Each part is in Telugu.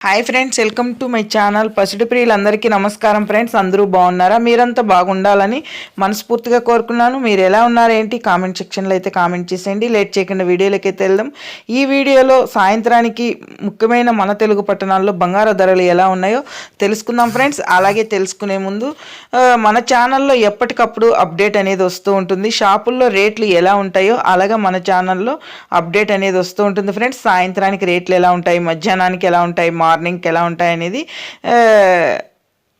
Hi friends welcome to my channel పసిడి ప్రియులందరికీ నమస్కారం ఫ్రెండ్స్ అందరూ బాగున్నారా మీరంతా బాగుండాలని మనస్ఫూర్తిగా కోరుకున్నాను మీరు ఎలా ఉన్నారేంటి కామెంట్ సెక్షన్లో అయితే కామెంట్ చేసేయండి లేట్ చేయకుండా వీడియోలకైతే అయితే వెళ్దాం ఈ వీడియోలో సాయంత్రానికి ముఖ్యమైన మన తెలుగు పట్టణాల్లో బంగారు ధరలు ఎలా ఉన్నాయో తెలుసుకుందాం ఫ్రెండ్స్ అలాగే తెలుసుకునే ముందు మన ఛానల్లో ఎప్పటికప్పుడు అప్డేట్ అనేది వస్తూ ఉంటుంది. షాపుల్లో రేట్లు ఎలా ఉంటాయో అలాగే మన ఛానల్లో అప్డేట్ అనేది వస్తూ ఉంటుంది ఫ్రెండ్స్ సాయంత్రానికి రేట్లు ఎలా ఉంటాయి? మధ్యాహ్నానికి ఎలా ఉంటాయి? మార్నింగ్కి ఎలా ఉంటాయి అనేది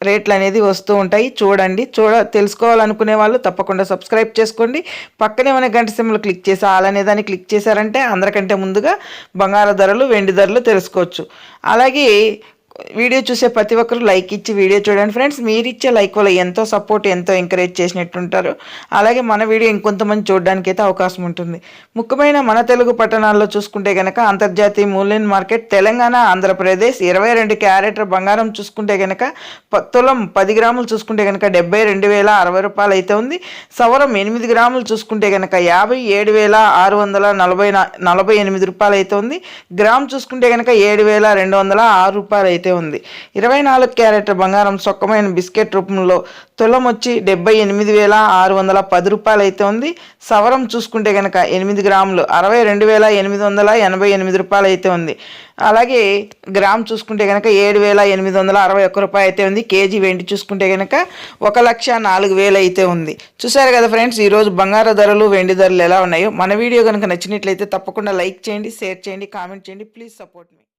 రేట్లు అనేది వస్తూ ఉంటాయి. చూడండి. చూడ తెలుసుకోవాలనుకునే వాళ్ళు తప్పకుండా సబ్స్క్రైబ్ చేసుకోండి. పక్కనే ఉన్న గంట సింబల్ క్లిక్ చేసి ఆల్ దాన్ని క్లిక్ చేశారంటే అందరికంటే ముందుగా బంగారు ధరలు వెండి ధరలు తెలుసుకోవచ్చు. అలాగే వీడియో చూసే ప్రతి ఒక్కరు లైక్ ఇచ్చి వీడియో చూడండి ఫ్రెండ్స్. మీరు ఇచ్చే లైక్ వల్ల ఎంతో సపోర్ట్ ఎంతో ఎంకరేజ్ చేసినట్టుంటారు. అలాగే మన వీడియో ఇంకొంతమంది చూడడానికి అయితే అవకాశం ఉంటుంది. ముఖ్యమైన మన తెలుగు పట్టణాల్లో చూసుకుంటే కనుక అంతర్జాతీయ మూల్యం మార్కెట్ తెలంగాణ ఆంధ్రప్రదేశ్ ఇరవై రెండు క్యారెటర్ బంగారం చూసుకుంటే కనుక తులం పది గ్రాములు చూసుకుంటే కనుక డెబ్బై రెండు వేల అరవై రూపాయలు అయితే ఉంది. సవరం ఎనిమిది గ్రాములు చూసుకుంటే కనుక యాభై ఏడు వేల ఆరు వందల నలభై నలభై ఎనిమిది రూపాయలు అయితే ఉంది. గ్రామ్ చూసుకుంటే కనుక ఏడు వేల రెండు వందల ఆరు రూపాయలు అయితే ఉంది. ఇరవై నాలుగు క్యారెట్ల బంగారం సొక్కమైన బిస్కెట్ రూపంలో తులం వచ్చి డెబ్బై ఎనిమిది వేల ఆరు వందల పది రూపాయలు అయితే ఉంది. సవరం చూసుకుంటే కనుక ఎనిమిది గ్రాములు అరవై రెండు వేల ఎనిమిది వందల ఎనభై ఎనిమిది రూపాయలు అయితే ఉంది. అలాగే గ్రామ్ చూసుకుంటే కనుక ఏడు వేల ఎనిమిది వందల అరవై ఒక్క రూపాయి అయితే ఉంది. కేజీ వెండి చూసుకుంటే కనుక ఒక లక్ష నాలుగు వేలు అయితే ఉంది. చూసారు కదా ఫ్రెండ్స్ ఈరోజు బంగారు ధరలు వెండి ధరలు ఎలా ఉన్నాయో? మన వీడియో కనుక నచ్చినట్లయితే తప్పకుండా లైక్ చేయండి షేర్ చేయండి కామెంట్ చేయండి. Please support me.